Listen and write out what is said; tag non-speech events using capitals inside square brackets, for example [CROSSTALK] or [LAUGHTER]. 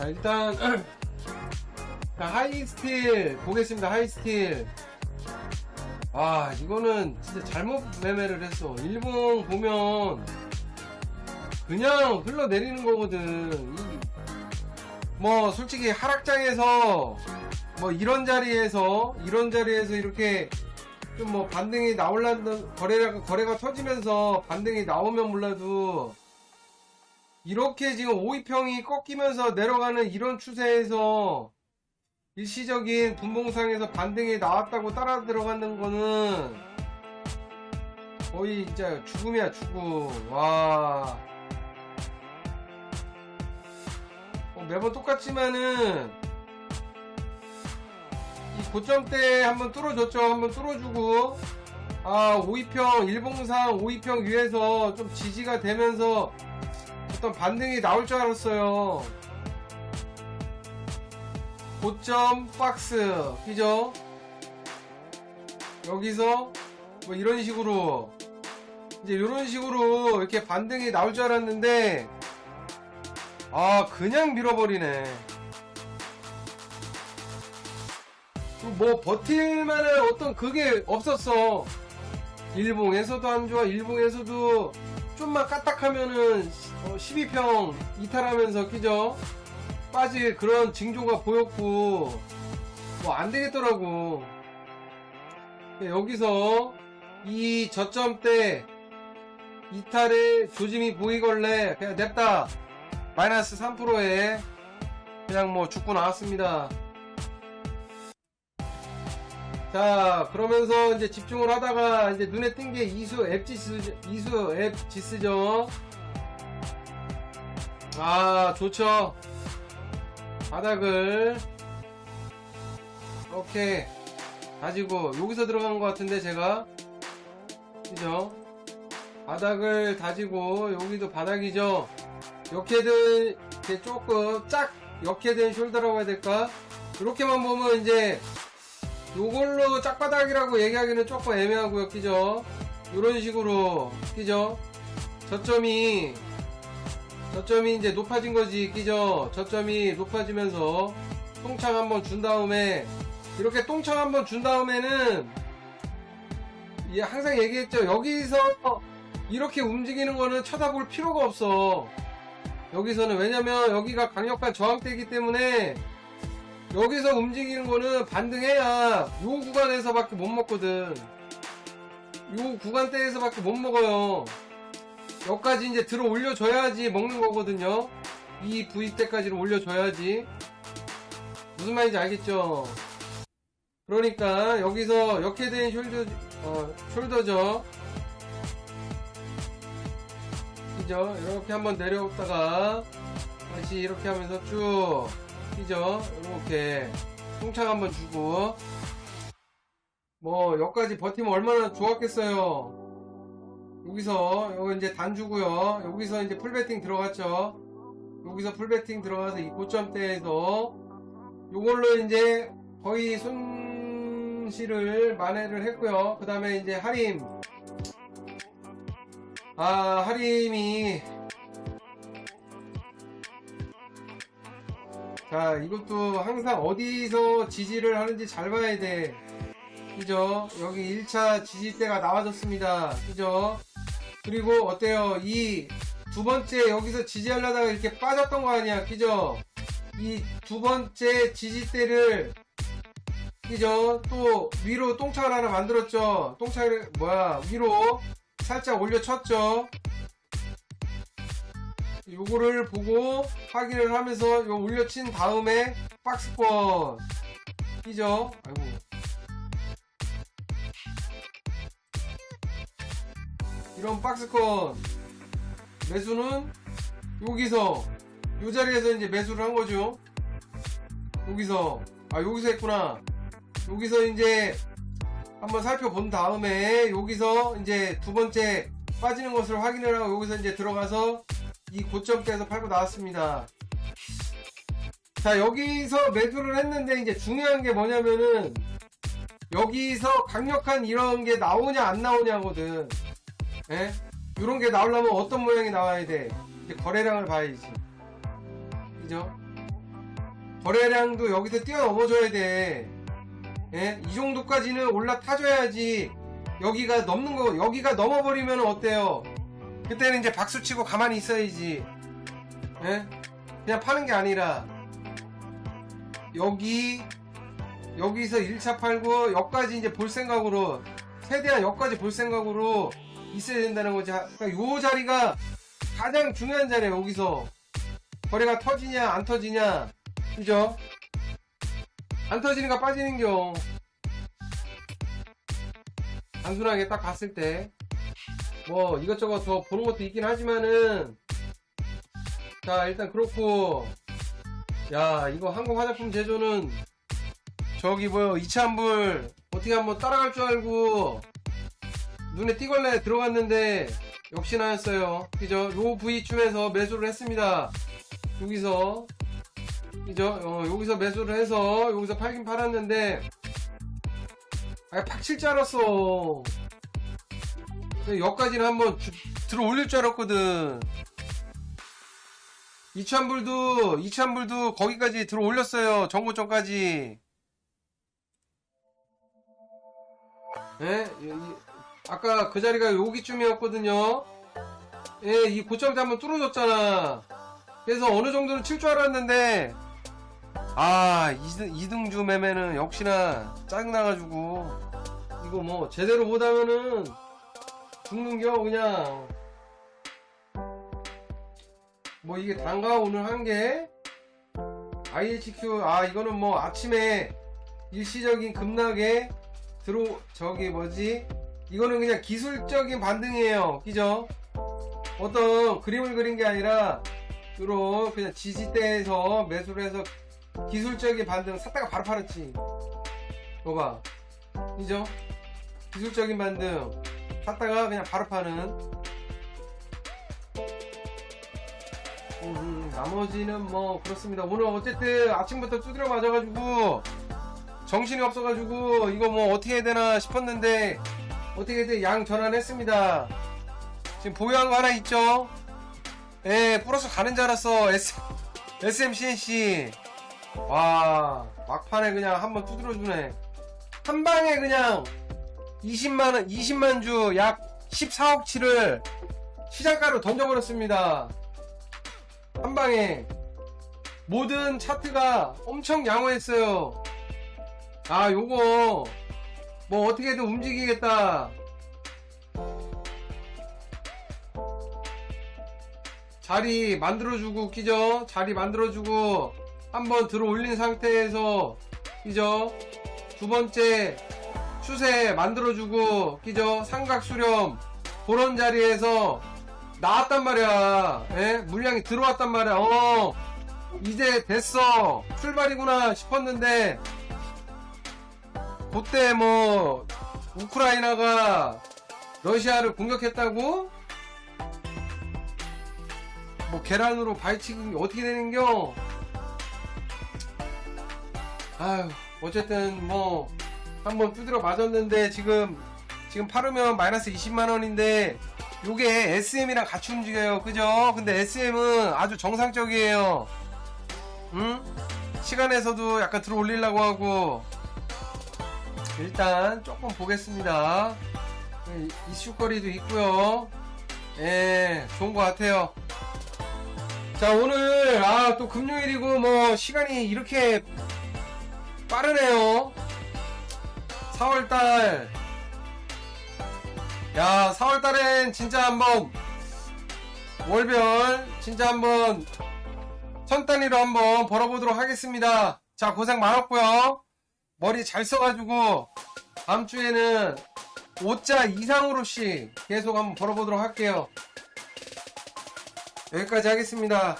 자 일단 [CLEARS THROAT] 자, 하이스틸 보겠습니다 하이스틸. 아 이거는 진짜 잘못 매매를 했어. 일본 보면 그냥 흘러내리는 거거든. 이- 뭐 솔직히 하락장에서 뭐 이런 자리에서 이런 자리에서 이렇게 좀 뭐 반등이 나올라는 거래가 거래가 터지면서 반등이 나오면 몰라도 이렇게 지금 5위평이 꺾이면서 내려가는 이런 추세에서 일시적인 분봉상에서 반등이 나왔다고 따라 들어가는 거는 거의 진짜 죽음이야 죽음. 와. 어, 매번 똑같지만은 이 고점대 한번 뚫어줬죠. 한번 뚫어주고. 아 5위평 일봉상 5위평 위에서 좀 지지가 되면서 어떤 반등이 나올 줄 알았어요. 고점 박스 그죠? 여기서 뭐 이런 식으로 이제 이런 식으로 이렇게 반등이 나올 줄 알았는데 아 그냥 밀어버리네. 뭐 버틸만한 어떤 그게 없었어. 일봉에서도 안 좋아. 일봉에서도 좀만 까딱하면은 12평 이탈하면서 끼죠? 빠질 그런 징조가 보였고 뭐 안 되겠더라고. 여기서 이 저점대 이탈의 조짐이 보이걸래 그냥 냅다 마이너스 3%에 그냥 뭐 죽고 나왔습니다 자 그러면서 이제 집중을 하다가 이제 눈에 띈 게 이수 앱 지스 이수 앱 지스죠. 아 좋죠. 바닥을 이렇게 다지고 여기서 들어간 것 같은데 제가. 그죠? 바닥을 다지고 여기도 바닥이죠. 역해든 이렇게 조금 짝 역해든 숄더라고 해야 될까? 이렇게만 보면 이제 요걸로 짝바닥이라고 얘기하기는 조금 애매하고요 끼죠? 이런 식으로 끼죠? 저점이 저점이 이제 높아진 거지 끼죠? 저점이 높아지면서 똥창 한번 준 다음에 이렇게 똥창 한번 준 다음에는 예, 항상 얘기했죠. 여기서 이렇게 움직이는 거는 쳐다볼 필요가 없어. 여기서는 왜냐면 여기가 강력한 저항대이기 때문에 여기서 움직이는 거는 반등해야 요 구간에서밖에 못 먹거든. 요 구간대에서밖에 못 먹어요. 여기까지 이제 들어 올려줘야지 먹는 거거든요. 이 부위 때까지는 올려줘야지. 무슨 말인지 알겠죠? 그러니까 여기서 역해된 숄더, 어, 숄더죠. 그죠? 이렇게 한번 내려오다가 다시 이렇게 하면서 쭉 그죠? 이렇게. 통창 한번 주고. 뭐 여기까지 버티면 얼마나 좋았겠어요. 여기서 여기 이제 단 주고요. 여기서 이제 풀베팅 들어갔죠? 여기서 풀베팅 들어가서 이 고점대에서 요걸로 이제 거의 손실을 만회를 했고요. 그 다음에 이제 하림. 아 하림이 자, 이것도 항상 어디서 지지를 하는지 잘 봐야 돼. 그죠? 여기 1차 지지대가 나와졌습니다. 그죠? 그리고 어때요? 이 두 번째 여기서 지지하려다가 이렇게 빠졌던 거 아니야. 그죠? 이 두 번째 지지대를 그죠? 또 위로 똥창을 하나 만들었죠? 똥창을, 뭐야, 위로 살짝 올려쳤죠? 요거를 보고 확인을 하면서 요 올려친 다음에 박스권. 끼죠? 아이고. 이런 박스권. 매수는 여기서. 요 자리에서 이제 매수를 한 거죠. 여기서. 아 여기서 했구나. 여기서 이제 한번 살펴본 다음에 여기서 이제 두 번째 빠지는 것을 확인을 하고 여기서 이제 들어가서 이 고점대에서 팔고 나왔습니다. 자, 여기서 매수를 했는데 이제 중요한 게 뭐냐면은 여기서 강력한 이런 게 나오냐 안 나오냐거든. 예? 이런 게 나오려면 어떤 모양이 나와야 돼? 이제 거래량을 봐야지. 그죠? 거래량도 여기서 뛰어넘어줘야 돼. 예? 이 정도까지는 올라타줘야지. 여기가 넘는 거, 여기가 넘어버리면 어때요? 그때는 이제 박수 치고 가만히 있어야지. 예? 그냥 파는 게 아니라, 여기, 여기서 1차 팔고, 여기까지 이제 볼 생각으로, 최대한 여기까지 볼 생각으로 있어야 된다는 거지. 그러니까 요 자리가 가장 중요한 자리야, 여기서. 거래가 터지냐, 안 터지냐. 그죠? 안 터지니까 빠지는 겨. 단순하게 딱 봤을 때. 뭐, 이것저것 더 보는 것도 있긴 하지만은. 자, 일단 그렇고. 야, 이거 한국 화장품 제조는. 저기 뭐요, 이차한불. 어떻게 한번 따라갈 줄 알고. 눈에 띄걸레 들어갔는데. 역시나였어요. 그죠? 요 부위쯤에서 매수를 했습니다. 여기서 그죠? 어, 여기서 매수를 해서 여기서 팔긴 팔았는데 아, 팍 칠 줄 알았어. 여기까지는 한번 주- 들어 올릴 줄 알았거든. 이찬불도 이찬불도 거기까지 들어 올렸어요. 정고점까지. 예? 아까 그 자리가 여기쯤이었거든요. 예, 이 고점 때 한번 뚫어줬잖아. 그래서 어느 정도는 칠 줄 알았는데, 아, 2등, 2등주 매매는 역시나 짜증나가지고, 이거 뭐, 제대로 못하면은, 죽는겨, 그냥. 뭐, 이게 단가 오늘 한 게, IHQ, 아, 이거는 뭐, 아침에 일시적인 급락에 들어, 저기 뭐지? 이거는 그냥 기술적인 반등이에요. 그죠? 어떤 그림을 그린 게 아니라, 주로 그냥 지지대에서 매수를 해서 기술적인 반등 샀다가 바로 팔았지. 봐봐. 그죠? 기술적인 반등 샀다가 그냥 바로 파는. 음, 나머지는 뭐 그렇습니다. 오늘 어쨌든 아침부터 두드려 맞아가지고 정신이 없어가지고 이거 뭐 어떻게 해야 되나 싶었는데 어떻게든 양 전환했습니다. 지금 보유한 거 하나 있죠? 예, 플러스 가는 줄 알았어. S, SMCNC. 와, 막판에 그냥 한번 두드려주네. 한 방에 그냥 20만원, 20만 주 약 14억치를 시장가로 던져버렸습니다. 한 방에. 모든 차트가 엄청 양호했어요. 아, 요거, 뭐 어떻게든 움직이겠다. 자리 만들어주고 끼죠 자리 만들어주고 한번 들어 올린 상태에서 끼죠 두 번째 추세 만들어주고 끼죠 삼각 수렴 그런 자리에서 나왔단 말이야 예? 물량이 들어왔단 말이야 어 이제 됐어 출발이구나 싶었는데 그때 뭐 우크라이나가 러시아를 공격했다고 뭐 계란으로 발치기 어떻게 되는겨? 아휴 어쨌든 뭐 한번 두드려 맞았는데 지금 지금 팔으면 마이너스 20만 원인데 요게 SM이랑 같이 움직여요. 그죠? 근데 SM은 아주 정상적이에요. 응? 시간에서도 약간 들어 올리려고 하고. 일단 조금 보겠습니다. 이슈거리도 있고요. 예 좋은 것 같아요. 자 오늘 아 또 금요일이고 뭐 시간이 이렇게 빠르네요 4월달. 야 4월달엔 진짜 한번 월별 진짜 한번 천 단위로 한번 벌어보도록 하겠습니다. 자 고생 많았고요. 머리 잘 써가지고 다음 주에는 5자 이상으로씩 계속 한번 벌어보도록 할게요. 여기까지 하겠습니다.